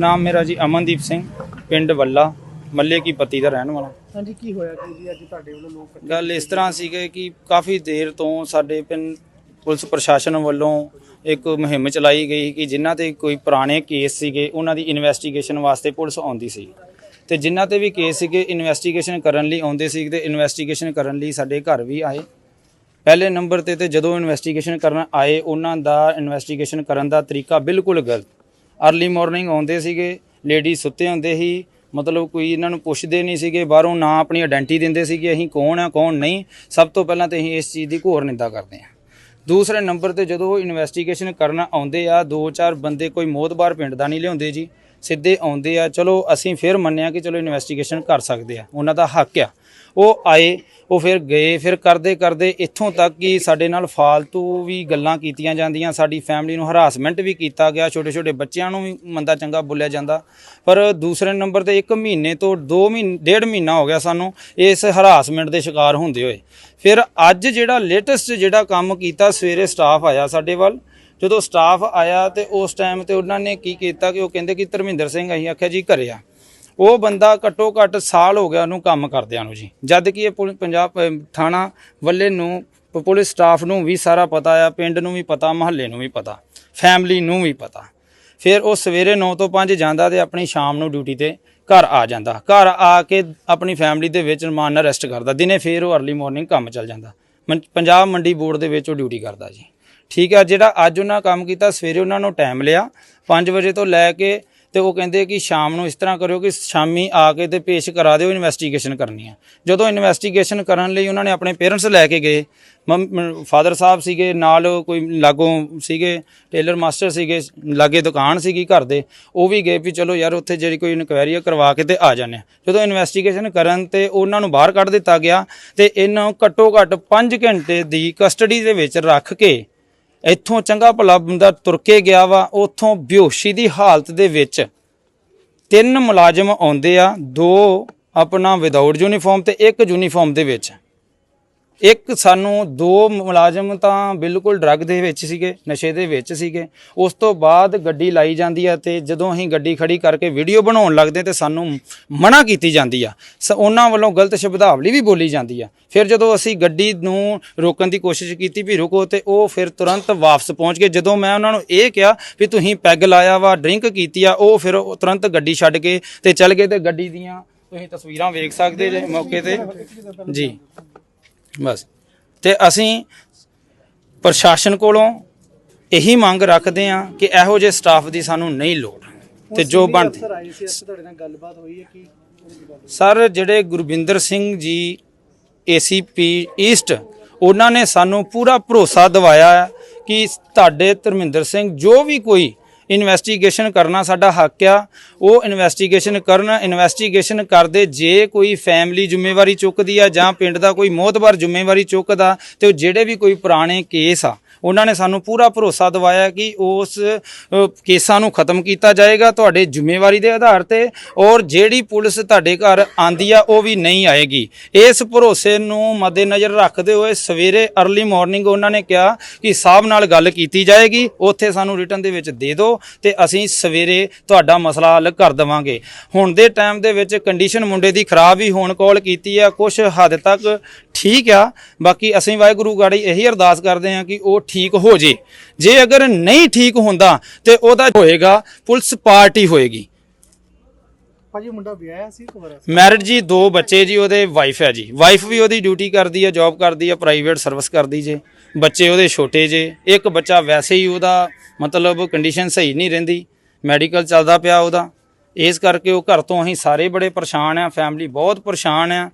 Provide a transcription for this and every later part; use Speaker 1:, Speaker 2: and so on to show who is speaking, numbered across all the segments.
Speaker 1: ਨਾਮ ਮੇਰਾ ਜੀ ਅਮਨਦੀਪ ਸਿੰਘ ਪਿੰਡ ਵੱਲਾ ਮੱਲੇ ਕੀ ਪੱਤੀ ਦਾ ਰਹਿਣ ਵਾਲਾ।
Speaker 2: ਹਾਂਜੀ ਕੀ ਹੋਇਆ ਕਿ ਜੀ ਅੱਜ ਤੁਹਾਡੇ ਵੱਲੋਂ ਲੋਕ
Speaker 1: ਗੱਲ ਇਸ ਤਰ੍ਹਾਂ ਸੀਗੇ ਕਿ ਕਾਫੀ ਦੇਰ ਤੋਂ ਸਾਡੇ ਪਿੰਡ ਪੁਲਿਸ ਪ੍ਰਸ਼ਾਸਨ ਵੱਲੋਂ ਇੱਕ ਮੁਹਿੰਮ ਚਲਾਈ ਗਈ ਕਿ ਜਿਨ੍ਹਾਂ ਤੇ ਕੋਈ ਪੁਰਾਣੇ ਕੇਸ ਸੀਗੇ ਉਹਨਾਂ ਦੀ ਇਨਵੈਸਟੀਗੇਸ਼ਨ ਵਾਸਤੇ ਪੁਲਿਸ ਆਉਂਦੀ ਸੀ। ਤੇ ਜਿਨ੍ਹਾਂ ਤੇ ਵੀ ਕੇਸ ਸੀਗੇ ਇਨਵੈਸਟੀਗੇਸ਼ਨ ਕਰਨ ਲਈ ਆਉਂਦੇ ਸੀ ਤੇ ਇਨਵੈਸਟੀਗੇਸ਼ਨ ਕਰਨ ਲਈ ਸਾਡੇ ਘਰ ਵੀ ਆਏ। ਪਹਿਲੇ ਨੰਬਰ ਤੇ ਤੇ ਜਦੋਂ ਇਨਵੈਸਟੀਗੇਸ਼ਨ ਕਰਨ ਆਏ ਉਹਨਾਂ ਦਾ ਇਨਵੈਸਟੀਗੇਸ਼ਨ ਕਰਨ ਦਾ ਤਰੀਕਾ ਬਿਲਕੁਲ ਗਲਤ ਅਰਲੀ ਮਾਰਨਿੰਗ ਆਉਂਦੇ ਸੀਗੇ ਲੇਡੀ ਸੁੱਤੇ ਹੁੰਦੇ ਸੀ, ਮਤਲਬ ਕੋਈ ਇਹਨਾਂ ਨੂੰ ਪੁੱਛਦੇ ਨਹੀਂ ਸੀਗੇ, ਬਾਹਰੋਂ ਨਾ ਆਪਣੀ ਆਇਡੈਂਟੀ ਦਿੰਦੇ ਸੀਗੇ, ਅਸੀਂ ਕੌਣ ਆ, ਕੌਣ ਨਹੀਂ, ਸਭ ਤੋਂ ਪਹਿਲਾਂ ਤੇ ਅਸੀਂ ਇਸ ਚੀਜ਼ ਦੀ ਘੋਰ ਨਿੰਦਾ ਕਰਦੇ ਹਾਂ। ਦੂਸਰੇ ਨੰਬਰ ਤੇ ਜਦੋਂ ਇਨਵੈਸਟੀਗੇਸ਼ਨ ਕਰਨ ਆਉਂਦੇ ਆ, ਦੋ ਚਾਰ ਬੰਦੇ ਕੋਈ ਮੋਦਬਾਰ ਪਿੰਡ ਦਾ ਨਹੀਂ ਲਿਆਉਂਦੇ ਜੀ, ਸਿੱਧੇ ਆਉਂਦੇ ਆ, ਚਲੋ ਅਸੀਂ ਫਿਰ ਮੰਨਿਆ ਕਿ ਚਲੋ ਇਨਵੈਸਟੀਗੇਸ਼ਨ ਕਰ ਸਕਦੇ ਆ, ਉਹਨਾਂ ਦਾ ਹੱਕ ਆ। ਉਹ ਆਏ, ਉਹ ਫਿਰ ਗਏ, ਫਿਰ ਕਰਦੇ ਕਰਦੇ ਇੱਥੋਂ ਤੱਕ ਕਿ ਸਾਡੇ ਨਾਲ ਫਾਲਤੂ ਵੀ ਗੱਲਾਂ ਕੀਤੀਆਂ ਜਾਂਦੀਆਂ, ਸਾਡੀ ਫੈਮਿਲੀ ਨੂੰ ਹਰਾਸਮੈਂਟ ਵੀ ਕੀਤਾ ਗਿਆ, ਛੋਟੇ ਛੋਟੇ ਬੱਚਿਆਂ ਨੂੰ ਵੀ ਮੰਦਾ ਚੰਗਾ ਬੋਲਿਆ ਜਾਂਦਾ। ਪਰ ਦੂਸਰੇ ਨੰਬਰ ਤੇ 1 ਮਹੀਨੇ ਤੋਂ 2 ਮਹੀਨੇ, ਡੇਢ ਮਹੀਨਾ ਹੋ ਗਿਆ ਸਾਨੂੰ ਇਸ ਹਰਾਸਮੈਂਟ ਦੇ ਸ਼ਿਕਾਰ ਹੁੰਦੇ ਹੋਏ। ਫਿਰ ਅੱਜ ਜਿਹੜਾ ਲੇਟੈਸਟ ਜਿਹੜਾ ਕੰਮ ਕੀਤਾ, ਸਵੇਰੇ ਸਟਾਫ ਆਇਆ ਸਾਡੇ ਵੱਲ। ਜਦੋਂ ਸਟਾਫ ਆਇਆ ਤੇ ਉਸ ਟਾਈਮ ਤੇ ਉਹਨਾਂ ਨੇ ਕੀ ਕੀਤਾ ਕਿ ਉਹ ਕਹਿੰਦੇ ਕਿ ਧਰਮਿੰਦਰ ਸਿੰਘ ਅਸੀਂ ਆਖਿਆ ਜੀ ਘਰੇ ਆ। ਉਹ ਬੰਦਾ ਘੱਟੋ ਘੱਟ ਸਾਲ ਹੋ ਗਿਆ ਉਹਨੂੰ ਕੰਮ ਕਰਦਿਆਂ ਨੂੰ ਜੀ। ਜਦ ਕਿ ਇਹ ਪੁਲ- ਪੰਜਾਬ ਅਹ, ਥਾਣਾ ਵੱਲੇ ਨੂੰ ਪ- ਪੁਲਿਸ ਸਟਾਫ ਨੂੰ ਵੀ ਸਾਰਾ ਪਤਾ ਆ ਪਿੰਡ ਨੂੰ ਵੀ ਪਤਾ ਮਹੱਲੇ ਨੂੰ ਵੀ ਪਤਾ ਫੈਮਿਲੀ ਨੂੰ ਵੀ ਪਤਾ। ਫਿਰ ਉਹ ਸਵੇਰੇ 9 ਤੋਂ 5 ਜਾਂਦਾ ਤੇ ਆਪਣੀ ਸ਼ਾਮ ਨੂੰ ਡਿਊਟੀ ਤੇ ਘਰ ਆ ਜਾਂਦਾ। ਘਰ ਆ ਕੇ ਆਪਣੀ ਫੈਮਿਲੀ ਦੇ ਵਿੱਚ ਰਮਾਨ ਨਾਲ ਰੈਸਟ ਕਰਦਾ। ਦਿਨੇ ਫਿਰ ਉਹ ਅਰਲੀ ਮਾਰਨਿੰਗ ਕੰਮ ਚੱਲ ਜਾਂਦਾ। ਮੰ- ਪੰਜਾਬ ਮੰਡੀ ਬੋਰਡ ਦੇ ਵਿੱਚ ਉਹ ਡਿਊਟੀ ਕਰਦਾ ਜੀ। ਠੀਕ ਆ ਜਿਹੜਾ ਅੱਜ ਉਹਨਾਂ ਕੰਮ ਕੀਤਾ ਸਵੇਰੇ ਉਹਨਾਂ ਨੂੰ ਟਾਈਮ ਲਿਆ 5 ਵਜੇ ਤੋਂ ਲੈ ਕੇ ਤੇ ਉਹ ਕਹਿੰਦੇ ਕਿ ਸ਼ਾਮ ਨੂੰ ਇਸ ਤਰ੍ਹਾਂ ਕਰਿਓ ਕਿ ਸ਼ਾਮੀ ਆ ਕੇ ਤੇ ਪੇਸ਼ ਕਰਾ ਦਿਓ ਇਨਵੈਸਟੀਗੇਸ਼ਨ ਕਰਨੀ ਆ। ਜਦੋਂ ਇਨਵੈਸਟੀਗੇਸ਼ਨ ਕਰਨ ਲਈ ਉਹਨਾਂ ਨੇ ਆਪਣੇ ਪੇਰੈਂਟਸ ਲੈ ਕੇ ਗਏ ਫਾਦਰ ਸਾਹਿਬ ਸੀਗੇ, ਨਾਲ ਕੋਈ ਲਾਗੋਂ ਸੀਗੇ ਟੇਲਰ ਮਾਸਟਰ ਸੀਗੇ, ਲਾਗੇ ਦੁਕਾਨ ਸੀਗੀ ਘਰ ਦੇ, ਉਹ ਵੀ ਗਏ ਵੀ ਚਲੋ ਯਾਰ ਉੱਥੇ ਜਿਹੜੀ ਕੋਈ ਇਨਕੁਆਇਰੀ ਆ ਕਰਵਾ ਕੇ ਤੇ ਆ ਜਾਂਦੇ ਆ। ਜਦੋਂ ਇਨਵੈਸਟੀਗੇਸ਼ਨ ਕਰਨ ਤੇ ਉਹਨਾਂ ਨੂੰ ਬਾਹਰ ਕੱਢ ਦਿੱਤਾ ਗਿਆ ਤੇ ਇਹਨਾਂ ਘੱਟੋ ਘੱਟ 5 ਘੰਟੇ ਦੀ ਕਸਟਡੀ ਦੇ ਵਿੱਚ ਰੱਖ ਕੇ ਇੱਥੋਂ ਚੰਗਾ ਭਲਾ ਬੰਦਾ ਤੁਰ ਕੇ ਗਿਆ ਵਾ, ਉੱਥੋਂ ਬੇਹੋਸ਼ੀ ਦੀ ਹਾਲਤ ਦੇ ਵਿੱਚ ਤਿੰਨ ਮੁਲਾਜ਼ਮ ਆਉਂਦੇ ਆ, ਦੋ ਆਪਣਾ ਵਿਦਆਊਟ ਯੂਨੀਫਾਰਮ ਤੇ ਇੱਕ ਯੂਨੀਫਾਰਮ ਦੇ ਵਿੱਚ। ਇੱਕ ਸਾਨੂੰ ਦੋ ਮੁਲਾਜ਼ਮ ਤਾਂ ਬਿਲਕੁਲ ਡਰੱਗ ਦੇ ਵਿੱਚ ਸੀਗੇ, ਨਸ਼ੇ ਦੇ ਵਿੱਚ ਸੀਗੇ। ਉਸ ਤੋਂ ਬਾਅਦ ਗੱਡੀ ਲਾਈ ਜਾਂਦੀ ਆ ਤੇ ਜਦੋਂ ਅਸੀਂ ਗੱਡੀ ਖੜੀ ਕਰਕੇ ਵੀਡੀਓ ਬਣਾਉਣ ਲੱਗਦੇ ਤੇ ਸਾਨੂੰ ਮਨਾ ਕੀਤੀ ਜਾਂਦੀ ਆ। ਸ- ਉਹਨਾਂ ਵੱਲੋਂ ਗਲਤ ਸ਼ਬਦਾਵਲੀ ਵੀ ਬੋਲੀ ਜਾਂਦੀ ਆ। ਫਿਰ ਜਦੋਂ ਅਸੀਂ ਗੱਡੀ ਨੂੰ ਰੋਕਣ ਦੀ ਕੋਸ਼ਿਸ਼ ਕੀਤੀ ਵੀ ਰੁਕੋ ਤੇ ਉਹ ਫਿਰ ਤੁਰੰਤ ਵਾਪਸ ਪਹੁੰਚ ਗਏ। ਜਦੋਂ ਮੈਂ ਉਹਨਾਂ ਨੂੰ ਇਹ ਕਿਹਾ ਵੀ ਤੁਸੀਂ ਪੈਗ ਲਾਇਆ ਵਾ, ਡਰਿੰਕ ਕੀਤੀ ਆ, ਉਹ ਫਿਰ ਤੁਰੰਤ ਗੱਡੀ ਛੱਡ ਕੇ ਤੇ ਚੱਲ ਗਏ ਤੇ ਗੱਡੀ ਦੀਆਂ ਤੁਸੀਂ ਤਸਵੀਰਾਂ ਵੇਖ ਸਕਦੇ ਜੇ ਮੌਕੇ ਤੇ। ਜੀ। ਬਸ। ਤੇ ਅਸੀਂ ਪ੍ਰਸ਼ਾਸਨ ਕੋਲੋਂ ਇਹੀ ਮੰਗ ਰੱਖਦੇ ਹਾਂ ਕਿ ਇਹੋ ਜਿਹੇ ਸਟਾਫ ਦੀ ਸਾਨੂੰ ਨਹੀਂ ਲੋੜ। ਤੇ ਜੋ ਬਣਦੀ
Speaker 2: ਤੁਹਾਡੇ ਨਾਲ ਗੱਲਬਾਤ ਹੋਈ ਹੈ ਕਿ
Speaker 1: ਸਰ ਜਿਹੜੇ ਗੁਰਵਿੰਦਰ ਸਿੰਘ ਜੀ ਏਸੀਪੀ ਈਸਟ ਉਹਨਾਂ ਨੇ ਸਾਨੂੰ ਪੂਰਾ ਭਰੋਸਾ ਦਿਵਾਇਆ ਹੈ ਕਿ ਤੁਹਾਡੇ ਧਰਮਿੰਦਰ ਸਿੰਘ ਜੋ ਵੀ ਕੋਈ ਇਨਵੈਸਟੀਗੇਸ਼ਨ ਕਰਨਾ ਸਾਡਾ ਹੱਕ ਆ। ਉਹ ਇਨਵੈਸਟੀਗੇਸ਼ਨ ਕਰਨ, ਇਨਵੈਸਟੀਗੇਸ਼ਨ ਕਰਦੇ ਜੇ ਕੋਈ ਫੈਮਿਲੀ ਜ਼ਿੰਮੇਵਾਰੀ ਚੁੱਕਦੀ ਆ ਜਾਂ ਪਿੰਡ ਦਾ ਕੋਈ ਮੋਤਬਰ ਜ਼ਿੰਮੇਵਾਰੀ ਚੁੱਕਦਾ ਤੇ ਉਹ ਜਿਹੜੇ ਵੀ ਕੋਈ ਪੁਰਾਣੇ ਕੇਸ ਆ ਉਹਨਾਂ ਨੇ ਸਾਨੂੰ ਪੂਰਾ ਭਰੋਸਾ ਦਿਵਾਇਆ ਕਿ ਉਸ ਕੇਸਾਂ ਨੂੰ ਖਤਮ ਕੀਤਾ ਜਾਏਗਾ ਤੁਹਾਡੇ ਜ਼ਿੰਮੇਵਾਰੀ ਦੇ ਆਧਾਰ ਤੇ ਔਰ ਜਿਹੜੀ ਪੁਲਿਸ ਤੁਹਾਡੇ ਘਰ ਆਂਦੀ ਆ, ਉਹ ਵੀ ਨਹੀਂ ਆਏਗੀ। ਇਸ ਭਰੋਸੇ ਨੂੰ ਮੱਦੇਨਜ਼ਰ ਰੱਖਦੇ ਹੋਏ ਸਵੇਰੇ अर्ਲੀ ਮਾਰਨਿੰਗ ਉਹਨਾਂ ਨੇ ਕਿਹਾ ਕਿ ਸਾਹਿਬ ਨਾਲ ਗੱਲ ਕੀਤੀ ਜਾਏਗੀ, ਉੱਥੇ ਸਾਨੂੰ ਰਿਟਰਨ ਦੇ ਵਿੱਚ ਦੇ ਦਿਓ ਤੇ ਅਸੀਂ ਸਵੇਰੇ ਤੁਹਾਡਾ ਮਸਲਾ ਹੱਲ ਕਰ ਦੇਵਾਂਗੇ। ਹੁਣ ਦੇ ਟਾਈਮ ਦੇ ਵਿੱਚ ਕੰਡੀਸ਼ਨ ਮੁੰਡੇ ਦੀ ਖਰਾਬ ਹੀ ਹੋਣ ਕੋਲ ਕੀਤੀ ਆ ਕੁਝ ਹੱਦ ਤੱਕ ਠੀਕ ਆ। ਬਾਕੀ ਅਸੀਂ ਵਾਹਿਗੁਰੂ ਗਾੜੀ ਇਹੀ ਅਰਦਾਸ ਕਰਦੇ ਹਾਂ ਕਿ ਉਹ ਠੀਕ ਹੋ ਜੇ। ਜੇ ਅਗਰ ਨਹੀਂ ਠੀਕ ਹੁੰਦਾ ਤੇ ਉਹਦਾ ਹੋਏਗਾ ਪੁਲਿਸ ਪਾਰਟੀ ਹੋਏਗੀ।
Speaker 2: ਭਾਜੀ ਮੁੰਡਾ ਵਿਆਹਿਆ ਸੀ ਕੁਵਰਾ
Speaker 1: ਮੈਰਿਡ ਜੀ ਦੋ ਬੱਚੇ ਜੀ ਉਹਦੇ ਵਾਈਫ ਹੈ ਜੀ। ਵਾਈਫ ਵੀ ਉਹਦੀ ਡਿਊਟੀ ਕਰਦੀ ਹੈ ਜੌਬ ਕਰਦੀ ਹੈ ਪ੍ਰਾਈਵੇਟ ਸਰਵਿਸ ਕਰਦੀ ਜੇ। ਬੱਚੇ ਉਹਦੇ ਛੋਟੇ ਜੇ। ਇੱਕ ਬੱਚਾ ਵੈਸੇ ਹੀ ਉਹਦਾ ਮਤਲਬ ਕੰਡੀਸ਼ਨ ਸਹੀ ਨਹੀਂ ਰਹਿੰਦੀ। ਮੈਡੀਕਲ ਚੱਲਦਾ ਪਿਆ ਉਹਦਾ। ਇਸ ਕਰਕੇ ਉਹ ਘਰ ਤੋਂ ਅਸੀਂ ਸਾਰੇ ਬੜੇ ਪਰੇਸ਼ਾਨ ਆ ਫੈਮਿਲੀ ਬਹੁਤ ਪਰੇਸ਼ਾਨ ਆ।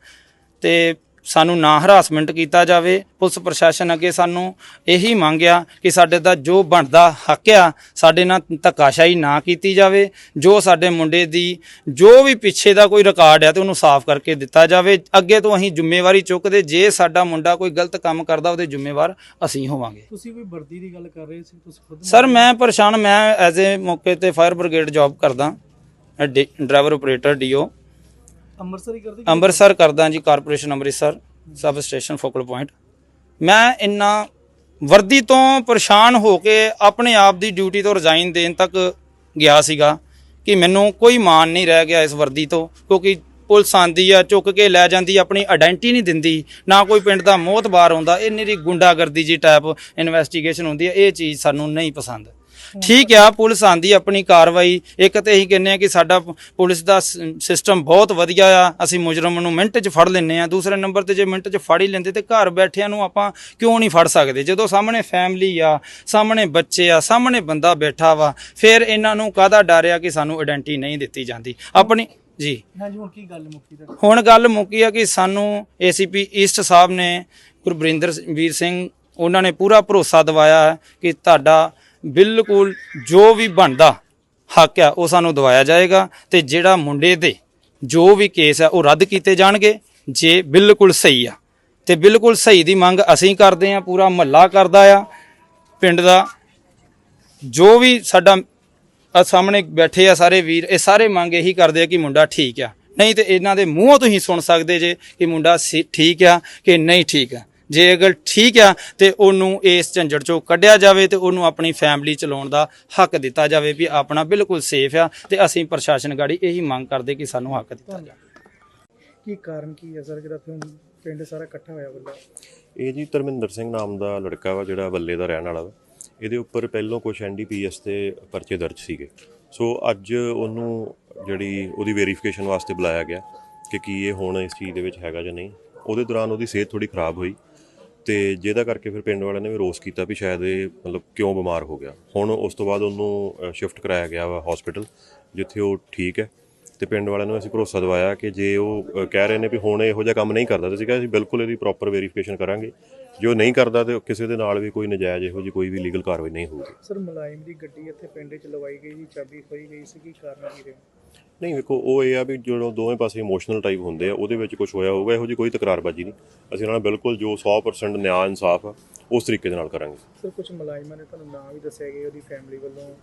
Speaker 1: ਤੇ ਸਾਨੂੰ ਨਾ ਹਰਾਸਮੈਂਟ ਕੀਤਾ ਜਾਵੇ ਪੁਲਿਸ ਪ੍ਰਸ਼ਾਸਨ ਅੱਗੇ ਸਾਨੂੰ ਇਹੀ ਮੰਗਿਆ ਕਿ ਸਾਡੇ ਦਾ ਜੋ ਬਣਦਾ ਹੱਕ ਆ ਸਾਡੇ ਨਾਲ ਧੱਕਾਸ਼ਾਹੀ ਨਾ ਕੀਤੀ ਜਾਵੇ ਜੋ ਸਾਡੇ ਮੁੰਡੇ ਦੀ ਜੋ ਵੀ ਪਿੱਛੇ ਦਾ ਕੋਈ ਰਿਕਾਰਡ ਆ ਤੇ ਉਹਨੂੰ ਸਾਫ਼ ਕਰਕੇ ਦਿੱਤਾ ਜਾਵੇ। ਅੱਗੇ ਤੋਂ ਅਸੀਂ ਜ਼ਿੰਮੇਵਾਰੀ ਚੁੱਕਦੇ ਜੇ ਸਾਡਾ ਮੁੰਡਾ ਕੋਈ ਗਲਤ ਕੰਮ ਕਰਦਾ ਉਹਦੇ ਜ਼ਿੰਮੇਵਾਰ ਅਸੀਂ ਹੋਵਾਂਗੇ।
Speaker 2: ਤੁਸੀਂ ਕੋਈ ਵਰਦੀ ਦੀ ਗੱਲ ਕਰ ਰਹੇ ਸੀ ਤੁਸੀਂ ਖੁਦ
Speaker 1: ਸਰ ਮੈਂ ਪਰੇਸ਼ਾਨ ਮੈਂ ਐਜ਼ ਏ ਮੌਕੇ ਤੇ ਫਾਇਰ ਬ੍ਰਿਗੇਡ ਜੌਬ ਕਰਦਾ ਡਰਾਈਵਰ ਆਪਰੇਟਰ ਡੀਓ
Speaker 2: ਅੰਮ੍ਰਿਤਸਰ ਹੀ ਕਰਦੇ
Speaker 1: ਅੰਮ੍ਰਿਤਸਰ ਕਰਦਾ ਜੀ, corporation Amritsar sub station focal point. ਮੈਂ ਇੰਨਾ ਵਰਦੀ ਤੋਂ ਪਰੇਸ਼ਾਨ ਹੋ ਕੇ ਆਪਣੇ ਆਪ ਦੀ ਡਿਊਟੀ ਤੋਂ ਰਿਜ਼ਾਈਨ ਦੇਣ ਤੱਕ ਗਿਆ ਸੀਗਾ ਕਿ ਮੈਨੂੰ ਕੋਈ ਮਾਣ ਨਹੀਂ ਰਹਿ ਗਿਆ ਇਸ ਵਰਦੀ ਤੋਂ, ਕਿਉਂਕਿ ਪੁਲਿਸ ਆਂਦੀ ਆ, ਚੁੱਕ ਕੇ ਲੈ ਜਾਂਦੀ, ਆਪਣੀ ਆਇਡੈਂਟੀ ਨਹੀਂ ਦਿੰਦੀ, ਨਾ ਕੋਈ ਪਿੰਡ ਦਾ ਮੋਹਤਬਾਰ ਆਉਂਦਾ ਇਹ ਨਿਰੀ ਗੁੰਡਾਗਰਦੀ ਜੀ ਟਾਈਪ ਇਨਵੈਸਟੀਗੇਸ਼ਨ ਹੁੰਦੀ ਹੈ ਇਹ ਚੀਜ਼ ਸਾਨੂੰ ਨਹੀਂ ਪਸੰਦ। ਠੀਕ ਆ ਪੁਲਿਸ ਆਂਦੀ ਆਪਣੀ ਕਾਰਵਾਈ। ਇੱਕ ਤੇ ਅਸੀਂ ਕਹਿੰਨੇ ਆ ਕਿ ਸਾਡਾ ਪੁਲਿਸ ਦਾ ਸਿਸਟਮ ਬਹੁਤ ਵਧੀਆ ਆ ਅਸੀਂ ਮੁਜਰਮ ਨੂੰ ਮਿੰਟ 'ਚ ਫੜ ਲੈਂਦੇ ਆ। ਦੂਸਰੇ ਨੰਬਰ ਤੇ ਜੇ ਮਿੰਟ 'ਚ ਫੜ ਹੀ ਲੈਂਦੇ ਤੇ ਘਰ ਬੈਠਿਆਂ ਨੂੰ ਆਪਾਂ ਕਿਉਂ ਨਹੀਂ ਫੜ ਸਕਦੇ? ਜਦੋਂ ਸਾਹਮਣੇ ਫੈਮਿਲੀ ਆ ਸਾਹਮਣੇ ਬੱਚੇ ਆ ਸਾਹਮਣੇ ਬੰਦਾ ਬੈਠਾ ਵਾ ਫਿਰ ਇਹਨਾਂ ਨੂੰ ਕਾਹਦਾ ਡਰ ਆ ਕਿ ਸਾਨੂੰ ਆਇਡੈਂਟੀ ਨਹੀਂ ਦਿੱਤੀ ਜਾਂਦੀ? ਆਪਣੀ ਜੀ।
Speaker 2: ਹਾਂਜੀ ਹੁਣ ਕੀ ਗੱਲ ਮੁੱਕੀ
Speaker 1: ਹੁਣ ਗੱਲ ਮੁੱਕੀ ਆ ਕਿ ਸਾਨੂੰ ਏਸੀਪੀ ਈਸਟ ਸਾਹਿਬ ਨੇ ਗੁਰਬਰਿੰਦਰ ਵੀਰ ਸਿੰਘ ਉਹਨਾਂ ਨੇ ਪੂਰਾ ਭਰੋਸਾ ਦਿਵਾਇਆ ਕਿ ਤੁਹਾਡਾ ਬਿਲਕੁਲ ਜੋ ਵੀ ਬਣਦਾ ਹੱਕ ਆ, ਉਹ ਸਾਨੂੰ ਦਵਾਇਆ ਜਾਏਗਾ ਤੇ ਜਿਹੜਾ ਮੁੰਡੇ ਦੇ ਜੋ ਵੀ ਕੇਸ ਆ, ਉਹ ਰੱਦ ਕੀਤੇ ਜਾਣਗੇ, ਜੇ ਬਿਲਕੁਲ ਸਹੀ ਆ। ਤੇ ਬਿਲਕੁਲ ਸਹੀ ਦੀ ਮੰਗ ਅਸੀਂ ਕਰਦੇ ਆ ਪੂਰਾ ਮਹੱਲਾ ਕਰਦਾ ਆ। ਪਿੰਡ ਦਾ ਜੋ ਵੀ ਸਾਡਾ ਆ ਸਾਹਮਣੇ ਬੈਠੇ ਆ ਸਾਰੇ ਵੀਰ, ਇਹ ਸਾਰੇ ਮੰਗ ਇਹੀ ਕਰਦੇ ਆ ਕਿ ਮੁੰਡਾ ਠੀਕ ਆ। ਨਹੀਂ ਤੇ ਇਹਨਾਂ ਦੇ ਮੂੰਹੋਂ ਤੁਸੀਂ ਸੁਣ ਸਕਦੇ ਜੇ ਕਿ ਮੁੰਡਾ ਸੀ- ਠੀਕ ਆ ਕਿ ਨਹੀਂ ਠੀਕ ਆ। ਜੇ ਅਗਰ ਠੀਕ ਆ ਤੇ ਉਹਨੂੰ ਇਸ ਝੰਜੜ ਚੋਂ ਕੱਢਿਆ ਜਾਵੇ ਤੇ ਉਹਨੂੰ ਆਪਣੀ ਫੈਮਿਲੀ ਚਲਾਉਣ ਦਾ ਹੱਕ ਦਿੱਤਾ ਜਾਵੇ ਵੀ ਆਪਣਾ ਬਿਲਕੁਲ ਸੇਫ ਆ ਤੇ ਅਸੀਂ ਪ੍ਰਸ਼ਾਸਨ ਗਾੜੀ ਇਹੀ ਮੰਗ ਕਰਦੇ ਕਿ ਸਾਨੂੰ ਹੱਕ ਦਿੱਤਾ ਜਾਵੇ।
Speaker 2: ਕੀ ਕਾਰਨ ਕੀ ਹੈ ਸਰ ਜਿਹੜਾ ਪਿੰਡ ਸਾਰਾ ਇਕੱਠਾ ਹੋਇਆ ਬੰਦਾ
Speaker 3: ਇਹ ਜੀ ਧਰਮਿੰਦਰ ਸਿੰਘ ਨਾਮ ਦਾ ਲੜਕਾ ਵਾ ਜਿਹੜਾ ਬੱਲੇ ਦਾ ਰਹਿਣ ਵਾਲਾ ਵਾ। ਇਹਦੇ ਉੱਪਰ ਪਹਿਲੋਂ ਕੁਝ ਐਨਡੀਪੀਐਸ ਤੇ ਪਰਚੇ ਦਰਜ ਸੀਗੇ। ਸੋ ਅੱਜ ਉਹਨੂੰ ਜਿਹੜੀ ਉਹਦੀ ਵੈਰੀਫਿਕੇਸ਼ਨ ਵਾਸਤੇ ਬੁਲਾਇਆ ਗਿਆ ਕਿ ਕੀ ਇਹ ਹੁਣ ਇਸ ਚੀਜ਼ ਦੇ ਵਿੱਚ ਹੈਗਾ ਜਾਂ ਨਹੀਂ। ਉਹਦੇ ਦੌਰਾਨ ਉਹਦੀ ਸਿਹਤ ਥੋੜੀ ਖਰਾਬ ਹੋਈ। ਤੇ ਜਿਹਦਾ ਕਰਕੇ ਫਿਰ ਪਿੰਡ ਵਾਲਿਆਂ ਨੇ ਵੀ ਰੋਸ ਕੀਤਾ ਵੀ ਸ਼ਾਇਦ ਇਹ ਮਤਲਬ ਕਿਉਂ ਬਿਮਾਰ ਹੋ ਗਿਆ। ਹੁਣ ਉਸ ਤੋਂ ਬਾਅਦ ਉਹਨੂੰ ਸ਼ਿਫਟ ਕਰਾਇਆ ਗਿਆ ਵਾ ਹਸਪੀਟਲ ਜਿੱਥੇ ਉਹ ਠੀਕ ਹੈ। ਤੇ ਪਿੰਡ ਵਾਲਿਆਂ ਨੂੰ ਅਸੀਂ ਭਰੋਸਾ ਦਿਵਾਇਆ ਕਿ ਜੇ ਉਹ ਕਹਿ ਰਹੇ ਨੇ ਵੀ ਹੁਣ ਇਹੋ ਜਿਹਾ ਕੰਮ ਨਹੀਂ ਕਰਦਾ ਤੇ ਅਸੀਂ ਕਿਹਾ ਅਸੀਂ ਬਿਲਕੁਲ ਇਹਦੀ ਪ੍ਰੋਪਰ ਵੈਰੀਫਿਕੇਸ਼ਨ ਕਰਾਂਗੇ। ਜੇ ਉਹ ਨਹੀਂ ਕਰਦਾ ਤੇ ਕਿਸੇ ਦੇ ਨਾਲ ਵੀ ਕੋਈ ਨਜਾਇਜ਼ ਇਹੋ ਜਿਹੀ ਕੋਈ ਵੀ ਲੀਗਲ ਕਾਰਵਾਈ ਨਹੀਂ ਹੋਊਗੀ।
Speaker 2: ਸਰ, ਮੁਲਾਇਮ ਦੀ ਗੱਡੀ ਇੱਥੇ ਪਿੰਡ 'ਚ ਲਵਾਈ ਗਈ ਸੀ, ਚਾਬੀ ਖੋਈ ਗਈ ਸੀ, ਕੀ ਕਾਰਨ ਕੀ ਰਿਹਾ?
Speaker 3: ਨਹੀਂ ਵੇਖੋ ਉਹ ਇਹ ਆ ਵੀ ਜਦੋਂ ਦੋਵੇਂ ਪਾਸੇ ਇਮੋਸ਼ਨਲ ਟਾਈਪ ਹੁੰਦੇ ਆ ਉਹਦੇ ਵਿੱਚ ਕੁਝ ਹੋਇਆ ਹੋਊਗਾ ਇਹੋ ਜਿਹੀ ਕੋਈ ਤਕਰਾਰਬਾਜ਼ੀ ਨਹੀਂ। ਅਸੀਂ ਉਹਨਾਂ ਨਾਲ ਬਿਲਕੁਲ ਜੋ 100% ਨਿਆਂ ਇਨਸਾਫ ਆ ਉਸ ਤਰੀਕੇ ਦੇ ਨਾਲ ਕਰਾਂਗੇ।
Speaker 2: ਸਰ ਕੁਝ ਮੁਲਾਜ਼ਮਾਂ ਨੇ ਤੁਹਾਨੂੰ ਨਾਂ ਵੀ ਦੱਸਿਆ ਗਿਆ ਉਹਦੀ ਫੈਮਿਲੀ ਵੱਲੋਂ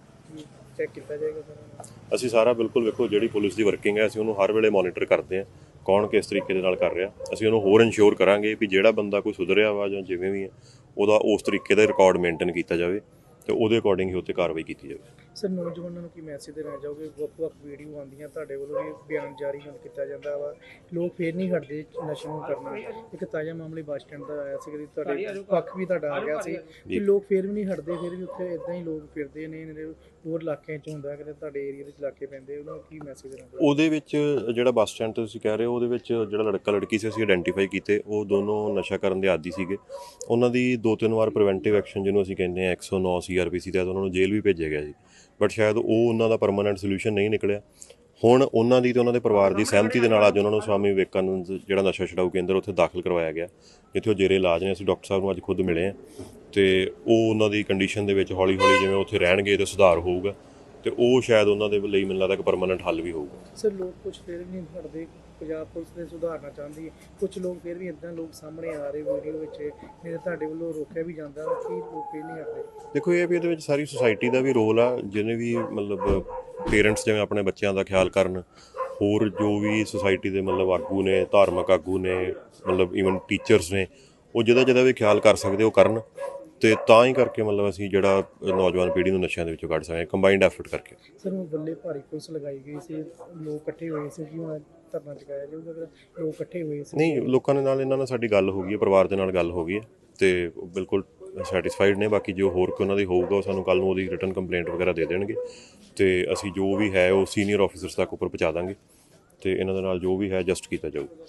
Speaker 2: ਚੈੱਕ ਕੀਤਾ ਜਾਏਗਾ ਸਰ?
Speaker 3: ਅਸੀਂ ਸਾਰਾ ਬਿਲਕੁਲ ਵੇਖੋ ਜਿਹੜੀ ਪੁਲਿਸ ਦੀ ਵਰਕਿੰਗ ਹੈ ਅਸੀਂ ਉਹਨੂੰ ਹਰ ਵੇਲੇ ਮੋਨੀਟਰ ਕਰਦੇ ਹਾਂ ਕੌਣ ਕਿਸ ਤਰੀਕੇ ਦੇ ਨਾਲ ਕਰ ਰਿਹਾ। ਅਸੀਂ ਉਹਨੂੰ ਹੋਰ ਇਨਸ਼ੋਰ ਕਰਾਂਗੇ ਵੀ ਜਿਹੜਾ ਬੰਦਾ ਕੋਈ ਸੁਧਰਿਆ ਵਾ ਜਾਂ ਜਿਵੇਂ ਵੀ ਹੈ ਉਹਦਾ ਉਸ ਤਰੀਕੇ ਦਾ ਰਿਕਾਰਡ ਮੇਨਟੇਨ ਕੀਤਾ ਜਾਵੇ ਤੇ ਉਹਦੇ ਅਕੋਰਡਿੰਗ ਹੀ ਉੱਤੇ ਕਾਰਵਾਈ ਕੀਤੀ ਜਾਵੇ।
Speaker 2: ਸਰ ਨੌਜਵਾਨਾਂ ਨੂੰ ਕੀ ਮੈਸੇਜ ਦੇਣਾ ਚਾਹੋਗੇ? ਵੱਖ-ਵੱਖ ਵੀਡੀਓ ਆਉਂਦੀਆਂ ਤੁਹਾਡੇ ਵੱਲੋਂ ਵੀ ਬਿਆਨ ਜਾਰੀ ਹੁਣ ਕੀਤਾ ਜਾਂਦਾ ਵਾ। ਲੋਕ ਫੇਰ ਨਹੀਂ ਹਟਦੇ ਨਸ਼ੇ ਨੂੰ ਕਰਨਾ। ਇੱਕ ਤਾਜ਼ਾ ਮਾਮਲੇ ਬੱਸ ਸਟੈਂਡ ਦਾ ਆਇਆ ਸੀ ਕਿ ਤੁਹਾਡੇ ਪੱਖ ਵੀ ਤੁਹਾਡਾ ਆ ਗਿਆ ਸੀ। ਕਿ ਲੋਕ ਫੇਰ ਵੀ ਨਹੀਂ ਹਟਦੇ ਫਿਰ ਵੀ ਉੱਥੇ ਇਦਾਂ ਹੀ ਲੋਕ ਫਿਰਦੇ ਨੇ ਇਹਨਾਂ ਦੇ ਹੋਰ ਇਲਾਕਿਆਂ 'ਚ ਹੁੰਦਾ ਕਿ ਤੁਹਾਡੇ ਏਰੀਆ ਦੇ ਇਲਾਕੇ ਪੈਂਦੇ ਉਹਨਾਂ ਨੂੰ ਕੀ ਮੈਸੇਜ ਦੇਣਾ ਚਾਹੋਗੇ?
Speaker 3: ਉਹਦੇ ਵਿੱਚ ਜਿਹੜਾ ਬੱਸ ਸਟੈਂਡ ਤੇ ਤੁਸੀਂ ਕਹਿ ਰਹੇ ਹੋ ਉਹਦੇ ਵਿੱਚ ਜਿਹੜਾ ਲੜਕਾ ਲੜਕੀ ਸੀ ਅਸੀਂ ਆਇਡੈਂਟੀਫਾਈ ਕੀਤੇ। ਉਹ ਦੋਨੋਂ ਨਸ਼ਾ ਕਰਨ ਦੇ ਆਦੀ ਸੀਗੇ। ਉਹਨਾਂ ਦੀ ਦੋ ਤਿੰਨ ਵਾਰ ਪ੍ਰੀਵੈਂਟਿਵ ਐਕਸ਼ਨ ਜਿਹਨੂੰ ਅਸੀਂ ਕਹਿੰਦੇ ਆ 109 ਸੀਆਰਪੀਸੀ ਤਹਿਤ ਉਹਨਾਂ ਨੂੰ ਜੇਲ੍ਹ ਵੀ ਭੇਜਿਆ ਗਿਆ ਸੀ। ਬਟ ਸ਼ਾਇਦ ਉਹ ਉਹਨਾਂ ਦਾ ਪਰਮਨੈਂਟ ਸੋਲੂਸ਼ਨ ਨਹੀਂ ਨਿਕਲਿਆ। ਹੁਣ ਉਹਨਾਂ ਦੀ ਤੇ ਉਹਨਾਂ ਦੇ ਪਰਿਵਾਰ ਦੀ ਸਹਿਮਤੀ ਦੇ ਨਾਲ ਅੱਜ ਉਹਨਾਂ ਨੂੰ ਸਵਾਮੀ ਵਿਵੇਕਾਨੰਦ ਜਿਹੜਾ ਨਸ਼ਾ ਛਡਾਊ ਕੇਂਦਰ ਉੱਥੇ ਦਾਖਲ ਕਰਵਾਇਆ ਗਿਆ, ਜਿੱਥੇ ਉਹ ਜੇਰੇ ਇਲਾਜ ਨੇ। ਅਸੀਂ ਡਾਕਟਰ ਸਾਹਿਬ ਨੂੰ ਅੱਜ ਖੁਦ ਮਿਲੇ ਆ ਤੇ ਉਹ ਉਹਨਾਂ ਦੀ ਕੰਡੀਸ਼ਨ ਦੇ ਵਿੱਚ ਹੌਲੀ ਹੌਲੀ ਜਿਵੇਂ ਉੱਥੇ ਰਹਿਣਗੇ ਤੇ ਸੁਧਾਰ ਹੋਊਗਾ। ਤੇ ਉਹ ਸ਼ਾਇਦ ਉਹਨਾਂ ਦੇ ਲਈ ਮੈਨੂੰ ਲੱਗਦਾ ਇੱਕ ਪਰਮਨੈਂਟ ਹੱਲ ਵੀ ਹੋਊਗਾ।
Speaker 2: ਸਰ ਲੋਕ ਕੁਝ ਫਿਰ ਵੀ ਨਹੀਂ ਹਟਦੇ। ਪੰਜਾਬ ਪੁਲਿਸ ਨੇ ਸੁਧਾਰਨਾ ਚਾਹੁੰਦੀ ਹੈ। ਕੁਝ ਲੋਕ ਫਿਰ ਵੀ ਇਦਾਂ ਲੋਕ ਸਾਹਮਣੇ ਆ ਰਹੇ ਵੀਡੀਓ ਵਿੱਚ। ਤਾਂ ਤੁਹਾਡੇ ਵੱਲੋਂ ਰੋਕਿਆ ਵੀ ਜਾਂਦਾ ਕਿ ਲੋਕ ਫਿਰ ਨਹੀਂ ਹਟਦੇ।
Speaker 3: ਦੇਖੋ ਇਹ ਵੀ ਇਹਦੇ ਵਿੱਚ ਸਾਰੀ ਸੁਸਾਇਟੀ ਦਾ ਵੀ ਰੋਲ ਆ। ਜਿਹਨੇ ਵੀ ਮਤਲਬ ਪੇਰੈਂਟਸ ਜਿਵੇਂ ਆਪਣੇ ਬੱਚਿਆਂ ਦਾ ਖਿਆਲ ਕਰਨ ਹੋਰ ਜੋ ਵੀ ਸੁਸਾਇਟੀ ਦੇ ਮਤਲਬ ਆਗੂ ਨੇ ਧਾਰਮਿਕ ਆਗੂ ਨੇ ਮਤਲਬ ਇਵਨ ਟੀਚਰਸ ਨੇ ਉਹ ਜਿਹਦਾ ਜਿਹਦਾ ਵੀ ਖਿਆਲ ਕਰ ਸਕਦੇ ਉਹ ਕਰਨ। ਤੇ ਤਾਂ ਹੀ ਕਰਕੇ ਮਤਲਬ ਅਸੀਂ ਜਿਹੜਾ ਨੌਜਵਾਨ ਪੀੜ੍ਹੀ ਨੂੰ ਨਸ਼ਿਆਂ ਦੇ ਵਿੱਚੋਂ ਕੱਢ ਸਕਾਂਗੇ ਕੰਬਾਈਨਡ ਐਫਰਟ ਕਰਕੇ।
Speaker 2: ਸਰ ਬੱਲੇ ਭਾਰੀ ਪੁਲਿਸ ਲਗਾਈ ਗਈ ਸੀ ਲੋਕ ਇਕੱਠੇ ਹੋਏ ਸੀ ਕਿ ਹੁਣ ਧਰਨਾ ਚੁਕਾਇਆ ਜਾਊਗਾ? ਅਗਰ ਲੋਕ ਇਕੱਠੇ ਹੋਏ ਸੀ।
Speaker 3: ਨਹੀਂ ਲੋਕਾਂ ਦੇ ਨਾਲ ਇਹਨਾਂ ਨਾਲ ਸਾਡੀ ਗੱਲ ਹੋ ਗਈ ਹੈ ਪਰਿਵਾਰ ਦੇ ਨਾਲ ਗੱਲ ਹੋ ਗਈ ਹੈ ਤੇ ਉਹ ਬਿਲਕੁਲ ਸੈਟੀਸਫਾਈਡ ਨੇ ਬਾਕੀ ਜੋ ਹੋਰ ਕੋਈ ਉਹਨਾਂ ਦੀ ਹੋਊਗਾ ਉਹ ਸਾਨੂੰ ਕੱਲ ਨੂੰ ਉਹਦੀ ਰਿਟਨ ਕੰਪਲੇਂਟ ਵਗੈਰਾ ਦੇ ਦੇਣਗੇ ਤੇ ਅਸੀਂ ਜੋ ਵੀ ਹੈ ਉਹ ਸੀਨੀਅਰ ਆਫੀਸਰਸ ਤੱਕ ਉੱਪਰ ਪਹੁੰਚਾ ਦਾਂਗੇ ਤੇ ਇਹਨਾਂ ਦੇ ਨਾਲ ਜੋ ਵੀ ਹੈ ਜਸਟ ਕੀਤਾ ਜਾਊਗਾ।